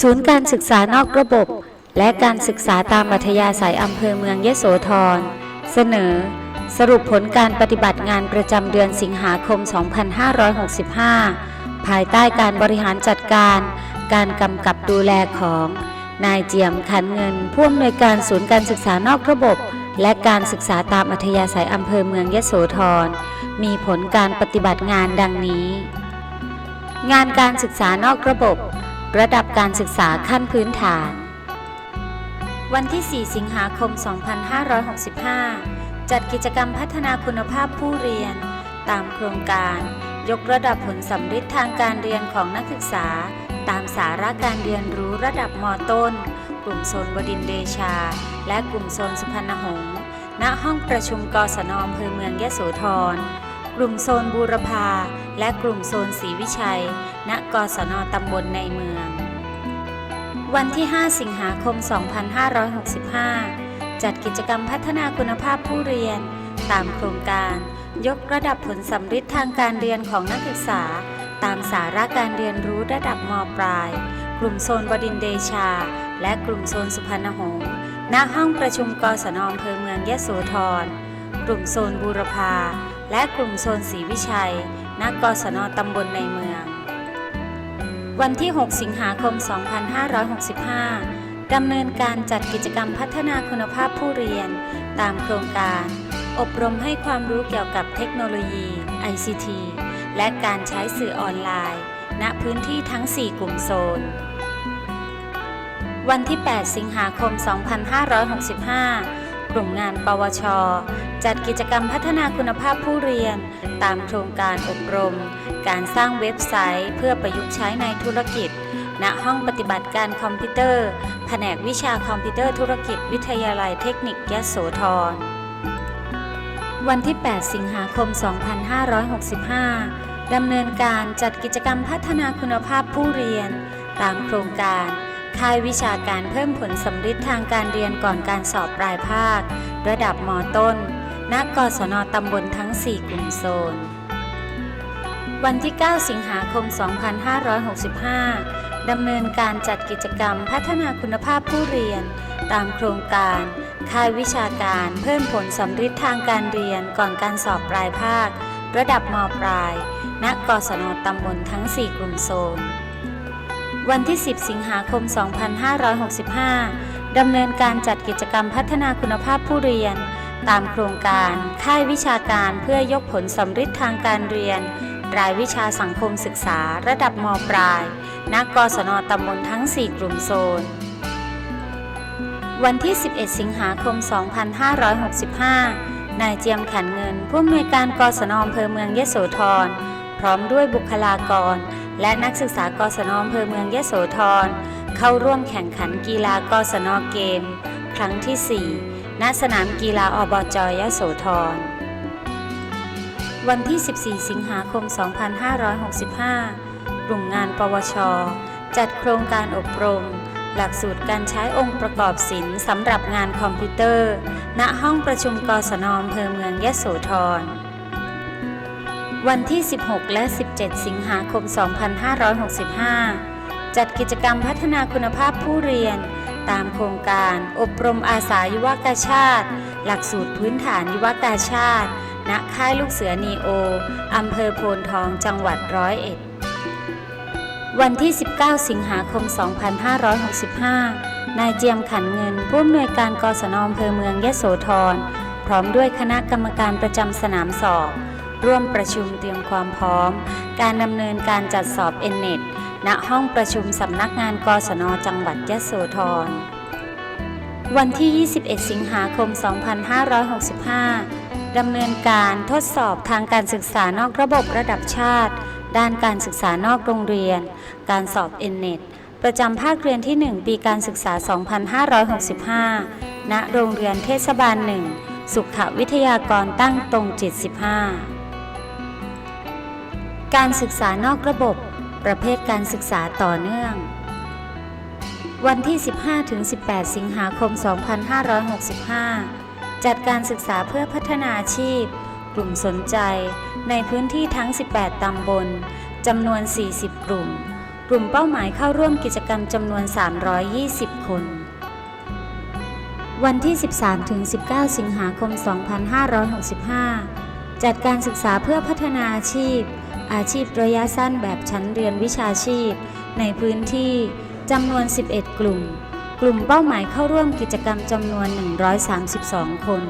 ศูนย์การศึกษานอกระบบ และการศึกษาตามอัธยาศัยอำเภอเมืองยโสธร เสนอ สรุปผลการปฏิบัติงานประจำเดือนสิงหาคม 2565 ภายใต้การบริหารจัดการ การกำกับดูแลของ นายเจียมขันเงินผู้อำนวยการศูนย์การศึกษานอกระบบ และการศึกษาตามอัธยาศัยอำเภอเมืองยโสธร มีผลการปฏิบัติงานดังนี้ งานการศึกษานอกระบบ ระดับการศึกษาขั้นพื้นฐาน วันที่ 4 สิงหาคม 2565 จัดกิจกรรมพัฒนาคุณภาพผู้เรียน ตามโครงการ ยกระดับผลสำฤทธิ์ทางการเรียนของนักศึกษา ตามสาระการเรียนรู้ระดับมต้น กลุ่มโซนบดินเดชา และกลุ่มโซนสุพรรณหงษ์ณห้องประชุมกศนอำเภอเมืองยะโสธร กลุ่มโซนบูรพา และกลุ่มโซนศรีวิชัย ณ กศนตำบลในเมือง วันที่ 5 สิงหาคม 2565 จัดกิจกรรมพัฒนาคุณภาพผู้เรียน ตามโครงการ ยกระดับผลสำฤทธิ์ทางการเรียนของนักศึกษา ตามสาระการเรียนรู้ระดับมปลาย กลุ่มโซนบดินเดชา และกลุ่มโซนสุพรรณหงษ์ณห้องประชุมกศนอำเภอเมืองยะโสธร กลุ่มโซนบูรพา และกลุ่มโซนศรีวิชัย ณ กศนตำบลในเมือง วันที่ 6 สิงหาคม 2565 ดำเนินการจัดกิจกรรมพัฒนาคุณภาพผู้เรียน ตามโครงการ อบรมให้ความรู้เกี่ยวกับเทคโนโลยี ICT และการใช้สื่อออนไลน์ ณ พื้นที่ทั้ง 4 กลุ่มโซน วันที่ 8 สิงหาคม 2565 ลุ่มงานปวช จัดกิจกรรมพัฒนาคุณภาพผู้เรียน ตามโครงการอบรม การสร้างเว็บไซต์ เพื่อประยุกต์ใช้ในธุรกิจ ณ ห้องปฏิบัติการคอมพิวเตอร์ แผนกวิชาคอมพิวเตอร์ธุรกิจ วิทยาลัยเทคนิคยโสธร วันที่ 8 สิงหาคม 2565ดำเนินการจัดกิจกรรมพัฒนาคุณภาพผู้เรียน ตามโครงการ ค่ายวิชาการเพิ่มผลสำฤทธิ์ทางการเรียนก่อนการสอบปลายภาค ระดับมต้น ณ กศนตำบลทั้ง 4 กลุ่มโซน วันที่ 9 สิงหาคม 2565 ดำเนินการจัดกิจกรรมพัฒนาคุณภาพผู้เรียน ตามโครงการ ค่ายวิชาการเพิ่มผลสำฤทธิ์ทางการเรียนก่อนการสอบปลายภาค ระดับมปลาย ณ กศนตำบลทั้ง 4 กลุ่มโซน วันที่ 10 สิงหาคม 2565 ดำเนินการจัดกิจกรรมพัฒนาคุณภาพผู้เรียน ตามโครงการ ค่ายวิชาการเพื่อยกผลสำฤทธิ์ทางการเรียน รายวิชาสังคมศึกษาระดับมปลายณกกศนตำบลทั้ง 4 กลุ่มโซน วันที่ 11 สิงหาคม 2565 นายเจียมขันเงิน ผู้อำนวยการกศนอำเภอเมืองยโสธร พร้อมด้วยบุคลากร และนักศึกษากศนอำเภอเมืองยะโสธรเข้าร่วมแข่งขันกีฬากศนเกม ครั้งที่ 4 ณ สนามกีฬาอบจยะโสธร วันที่ 14 สิงหาคม 2565 กลุ่มงานปวช จัดโครงการอบรม หลักสูตรการใช้องค์ประกอบศิลป์สำหรับงานคอมพิวเตอร์ ณ ห้องประชุมกศนอำเภอเมืองยะโสธร วันที่ 16 และ 17 สิงหาคม 2565 จัดกิจกรรมพัฒนาคุณภาพผู้เรียน ตามโครงการ อบรมอาสายุวกาชาติ หลักสูตรพื้นฐานยุวกาชาติ ณ ค่ายลูกเสือนีโอ อำเภอโพนทอง จังหวัดร้อยเอ็ด วันที่ 19 สิงหาคม 2565 นายเจียมขันเงิน ผู้อำนวยการกศนอำเภอเมืองยะโสธร พร้อมด้วยคณะกรรมการประจำสนามสอบ ร่วมประชุมเตรียมความพร้อม การดำเนินการจัดสอบเอ็นเน็ตณห้องประชุมสำนักงานกศนจังหวัดยะโสธร วันที่ 21 สิงหาคม 2565 ดำเนินการทดสอบทางการศึกษานอกระบบระดับชาติ ด้านการศึกษานอกโรงเรียน การสอบเอ็นเน็ตประจำภาคเรียนที่ 1 ปีการศึกษา 2565 ณ โรงเรียนเทศบาล 1 สุขวิทยากรตั้งตรงจิต 15 การศึกษานอกระบบ ประเภทการศึกษาต่อเนื่อง วันที่ 15-18 สิงหาคม 2565 จัดการศึกษาเพื่อพัฒนาอาชีพ กลุ่มสนใจ ในพื้นที่ทั้ง 18 ตำบลจำนวน 40 กลุ่ม กลุ่มเป้าหมายเข้าร่วมกิจกรรมจำนวน 320 คน วันที่ 13-19 สิงหาคม 2565 จัดการศึกษาเพื่อพัฒนาอาชีพ อาชีพระยะสั้นแบบชั้นเรียนวิชาชีพ ในพื้นที่จำนวน 11 กลุ่ม กลุ่มเป้าหมายเข้าร่วมกิจกรรมจำนวน 132 คน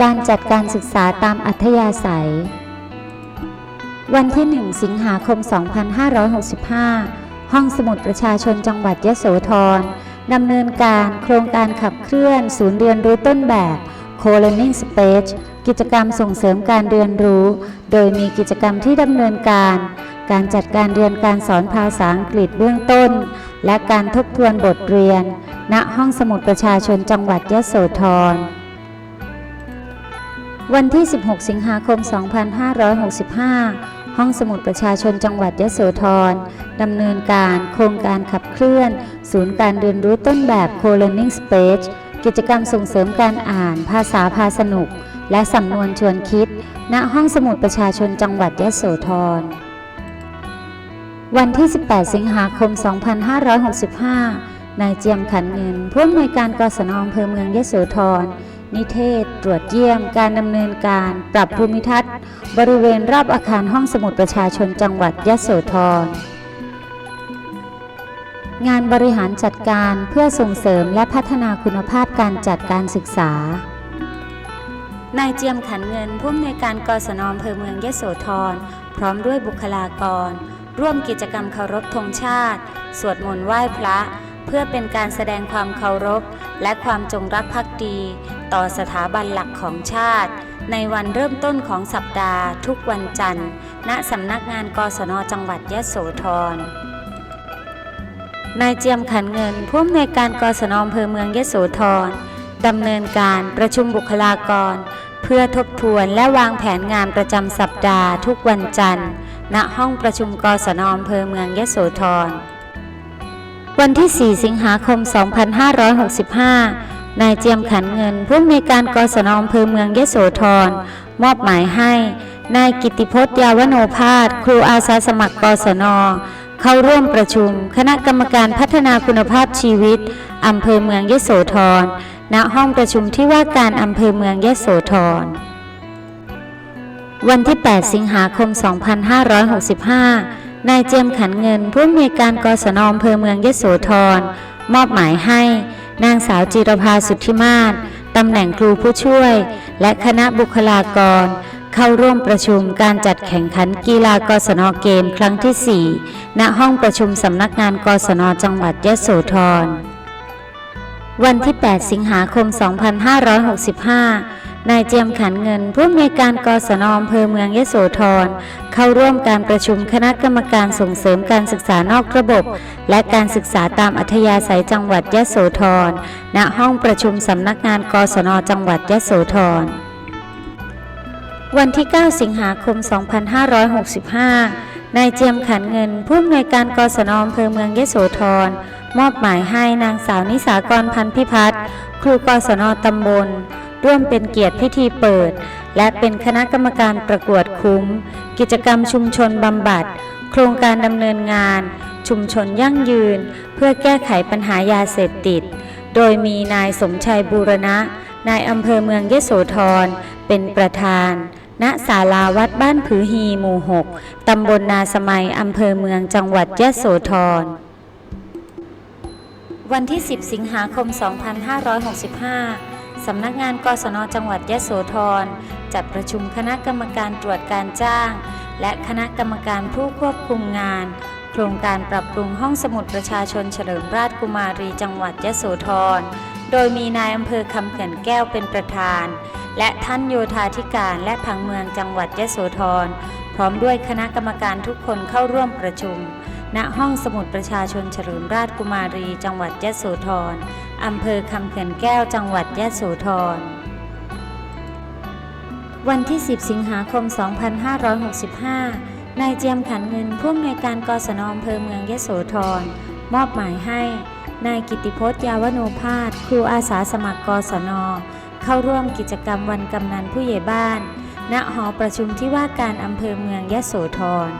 การจัดการศึกษาตามอัธยาศัย วันที่ 1 สิงหาคม 2565 ห้องสมุดประชาชนจังหวัดยะโสธรดำเนินการโครงการขับเคลื่อน ศูนย์เรียนรู้ต้นแบบ Co-Learning Space กิจกรรมส่งเสริมการเรียนรู้ โดยมีกิจกรรมที่ดำเนินการ การจัดการเรียนการสอนภาษาอังกฤษเบื้องต้น และการทบทวนบทเรียน ณห้องสมุดประชาชนจังหวัดยะโสธร วันที่ 16 สิงหาคม 2565 ห้องสมุดประชาชนจังหวัดยะโสธรดำเนินการโครงการขับเคลื่อน ศูนย์การเรียนรู้ต้นแบบ Co-Learning Space กิจกรรมส่งเสริมการอ่านภาษาพาสนุก และสำนวนชวนคิด ณ ห้องสมุดประชาชนจังหวัดยะโสธร วันที่ 18 สิงหาคม 2565 นายเจียมขันเงินผู้อำนวยการกศนอำเภอเมืองยะโสธร นิเทศ ตรวจเยี่ยม การดำเนินการ ปรับภูมิทัศน์ บริเวณรอบอาคารห้องสมุดประชาชนจังหวัดยะโสธรงานบริหารจัดการเพื่อส่งเสริมและพัฒนาคุณภาพการจัดการศึกษา นายเจียมขันเงินผู้อำนวยการกศนอำเภอเมืองยะโสธร พร้อมด้วยบุคลากร ร่วมกิจกรรมเคารพธงชาติ สวดมนต์ไหว้พระ เพื่อเป็นการแสดงความเคารพ และความจงรักภักดี ต่อสถาบันหลักของชาติ ในวันเริ่มต้นของสัปดาห์ ทุกวันจันทร์ ณสำนักงานกศนจังหวัดยะโสธรนายเจียมขันเงินผู้อำนวยการกศนอำเภอเมืองยะโสธร ดำเนินการประชุมบุคลากร เพื่อทบทวนและวางแผนงานประจำสัปดาห์ทุกวันจันทร์ ณ ห้องประชุมกศนอำเภอเมืองยะโสธร วันที่ 4 สิงหาคม 2565 นายเจียมขันเงินผู้อำนการกศนอำเภอเมืองยะโสธร มอบหมายให้ นายกิติพจน์ยาวโนภาสครูอาสาสมัครกศนเข้าร่วมประชุม คณะกรรมการพัฒนาคุณภาพชีวิตอำเภอเมืองยะโสธร ณห้องประชุมที่ว่าการอำเภอเมืองยะโสธร วันที่ 8 สิงหาคม 2565 นายเจียมขันเงินผู้อำนวยการกศนอำเภอเมืองยะโสธร มอบหมายให้ นางสาวจิรภาสุทธิมาศตำแหน่งครูผู้ช่วย และคณะบุคลากร เข้าร่วมประชุมการจัดแข่งขันกีฬากศนเกมครั้งที่ 4 ณห้องประชุมสำนักงานกศนจังหวัดยะโสธร วันที่ 8 สิงหาคม 2565 นายเจียมขันเงิน ผู้อำนวยการกศนอำเภอเมืองยะโสธร เข้าร่วมการประชุมคณะกรรมการส่งเสริมการศึกษานอกระบบ และการศึกษาตามอัธยาศัยจังหวัดยะโสธร ณ ห้องประชุมสำนักงานกศนจังหวัดยะโสธร วันที่ 9 สิงหาคม 2565 นายเจียมขันเงิน ผู้อำนวยการกศนอำเภอเมืองยะโสธร มอบหมายให้นางสาวนิสากรพันธ์พิพัฒน์ครูกศนตำบล ร่วมเป็นเกียรติพิธีเปิด และเป็นคณะกรรมการประกวดคุ้ม กิจกรรมชุมชนบำบัด โครงการดำเนินงาน ชุมชนยั่งยืน เพื่อแก้ไขปัญหายาเสพติด โดยมีนายสมชัยบูรณะ นายอำเภอเมืองยโสธร เป็นประธานณศาลาวัดบ้านผือฮีหมู่ 6 ตำบลนาสมัย อำเภอเมืองจังหวัดยะโสธร วันที่ 10 สิงหาคม 2565 สำนักงานกศนจังหวัดยะโสธร จัดประชุมคณะกรรมการตรวจการจ้าง และคณะกรรมการผู้ควบคุมงาน โครงการปรับปรุงห้องสมุดประชาชนเฉลิมราชกุมารีจังหวัดยะโสธร โดยมีนายอำเภอคำเขื่อนแก้วเป็นประธาน และท่านโยธาธิการและผังเมืองจังหวัดยะโสธร พร้อมด้วยคณะกรรมการทุกคนเข้าร่วมประชุม ณห้องสมุดประชาชนเฉลิมราชกุมารี จังหวัดยะโสธรอำเภอคำเขื่อนแก้วจังหวัดยะโสธร วันที่ 10 สิงหาคม 2565 นายเจียมขันเงินผู้อำนวยการกศนอำเภอเมืองยะโสธร มอบหมายให้ นายกิติพจน์ยาวโนภาสครูอาสาสมัครกศน เข้าร่วมกิจกรรมวันกำนันผู้ใหญ่บ้าน ณหอประชุมที่ว่าการอำเภอเมืองยะโสธร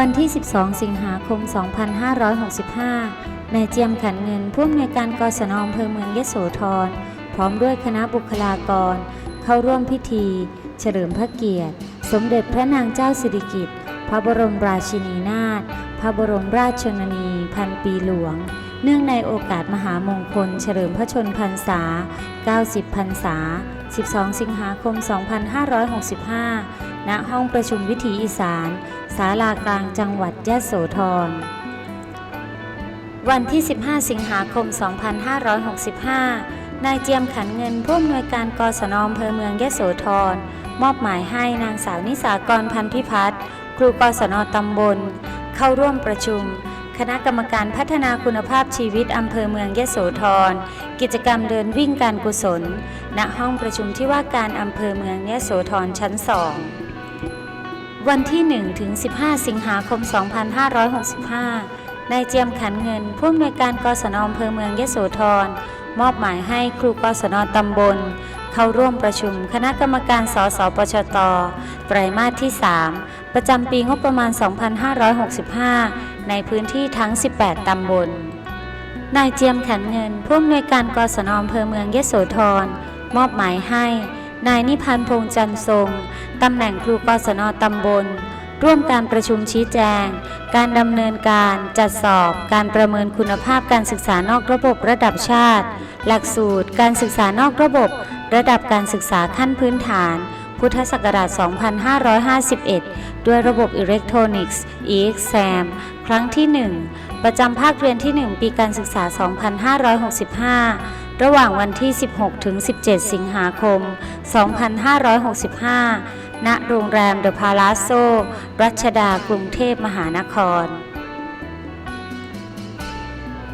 วันที่ 12 สิงหาคม 2565 นายเจียมขันเงินผู้อำนวยการกศนอำเภอเมืองยโสธร พร้อมด้วยคณะบุคลากร เข้าร่วมพิธี เฉลิมพระเกียรติ สมเด็จพระนางเจ้าสิริกิติ์พระบรมราชินีนาถ พระบรมราชชนนี พันปีหลวง เนื่องในโอกาสมหามงคล เฉลิมพระชนพรรษา 90 พรรษา 12 สิงหาคม 2565 ณ ห้องประชุมวิถีอีสานศาลากลางจังหวัดยะโสธร วันที่ 15 สิงหาคม 2565 นายเจียมขันเงินผู้อำนวยการกศนอำเภอเมืองยะโสธร มอบหมายให้นางสาวนิสากรพันธิพัฒน์ครูกศนตำบล เข้าร่วมประชุม คณะกรรมการพัฒนาคุณภาพชีวิตอำเภอเมืองยะโสธร กิจกรรมเดินวิ่งการกุศล ณ ห้องประชุมที่ว่าการอำเภอเมืองยะโสธรชั้น2วันที่1ถึง15 สิงหาคม 2565 นายเจียมขันเงิน ผู้อำนวยการกศนอำเภอเมืองยะโสธร มอบหมายให้ครูกศนตำบล เข้าร่วมประชุมคณะกรรมการสสปชต ไตรมาสที่ 3 ประจำปีงบประมาณ 2565 ในพื้นที่ทั้ง 18 ตำบล นายเจียมขันเงิน ผู้อำนวยการกศนอำเภอเมืองยโสธร มอบหมายให้ นายนิพันธ์พงษ์จันทรงตำแหน่งครูกศนตำบล ร่วมการประชุมชี้แจง การดำเนินการจัดสอบ การประเมินคุณภาพการศึกษานอกระบบระดับชาติ หลักสูตร การศึกษานอกระบบ ระดับการศึกษาขั้นพื้นฐาน พุทธศักราช 2551 ด้วยระบบอิเล็กทรอนิกส์ e-exam ครั้งที่ 1 ประจำภาคเรียนที่ 1 ปีการศึกษา 2565 ระหว่างวันที่ 16 ถึง 17 สิงหาคม 2565 ณ โรงแรมเดอะพาลาโซ รัชดา กรุงเทพมหานคร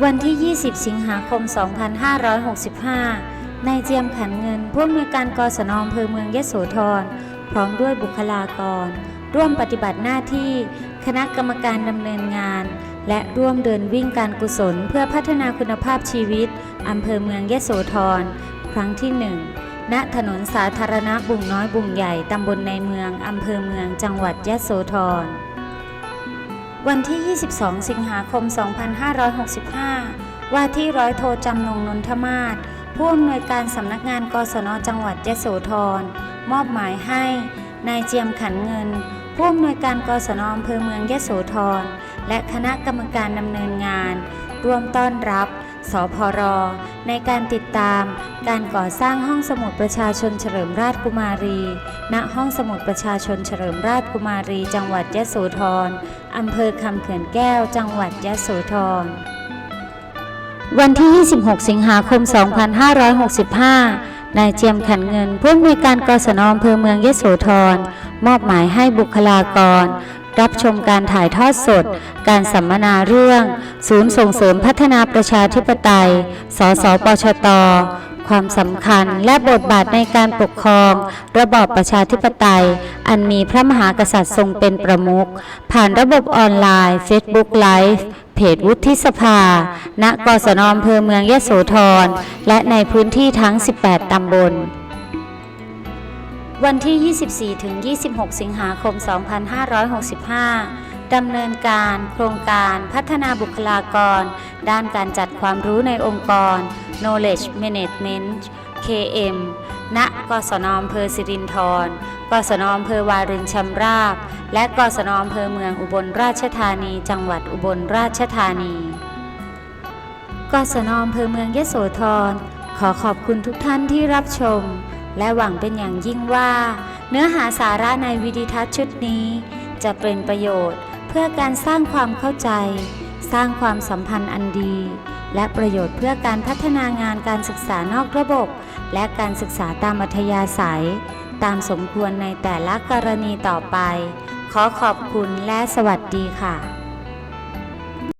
วันที่ 20 สิงหาคม 2565 นายเจียมขันเงินผู้อำนวยการกศนอำเภอเมืองยโสธร พร้อมด้วยบุคลากร ร่วมปฏิบัติหน้าที่ คณะกรรมการดำเนินงาน และร่วมเดินวิ่งการกุศลเพื่อพัฒนาคุณภาพชีวิตอำเภอเมืองยโสธร ครั้งที่หนึ่งณถนนสาธารณะบุงน้อยบุงใหญ่ตำบลในเมืองอำเภอเมืองจังหวัดยโสธร วันที่ 22 สิงหาคม 2565 ว่าที่ร้อยโทจำนงนนทมาศ ผู้อำนวยการสำนักงานกศนจังหวัดยะโสธรมอบหมายให้นายเจียมขันเงิน ผู้อำนวยการกศนอำเภอเมืองยะโสธรและคณะกรรมการดำเนินงานร่วมต้อนรับ สพร ในการติดตาม การก่อสร้างห้องสมุดประชาชนเฉลิมราชกุมารี ณ ห้องสมุดประชาชนเฉลิมราชกุมารี จังหวัดยะโสธรอำเภอคำเขื่อนแก้ว จังหวัดยะโสธร วันที่ 26 สิงหาคม 2565 นายเจียมขันเงินผู้อำนวยการกศนอำเภอเมืองยโสธร มอบหมายให้บุคลากร รับชมการถ่ายทอดสด การสัมมนาเรื่อง ศูนย์ส่งเสริมพัฒนาประชาธิปไตย สสปชต ความสำคัญและบทบาทในการปกครอง ระบอบประชาธิปไตย อันมีพระมหากษัตริย์ทรงเป็นประมุข ผ่านระบบออนไลน์ Facebook Live เพจวุฒิสภา ณ กศนอำเภอเมืองยะโสธร และในพื้นที่ทั้ง 18 ตำบล วันที่ 24-26 สิงหาคม 2565 ดำเนินการโครงการพัฒนาบุคลากร ด้านการจัดความรู้ในองค์กร Knowledge Management KM ณ กศนอำเภอสิรินธร กศนอำเภอวารินชำราบ และกศนอำเภอเมืองอุบลราชธานี จังหวัดอุบลราชธานี กศนอำเภอเมืองยโสธร ขอขอบคุณทุกท่านที่รับชม และหวังเป็นอย่างยิ่งว่า เนื้อหาสาระในวิดีทัศน์ชุดนี้ จะเป็นประโยชน์ พื่อการสร้างความเข้าใจ สร้างความสัมพันธ์อันดี และประโยชน์เพื่อการพัฒนางานการศึกษานอกระบบ และการศึกษาตามอัธยาศัย ตามสมควรในแต่ละกรณีต่อไป ขอขอบคุณและสวัสดีค่ะ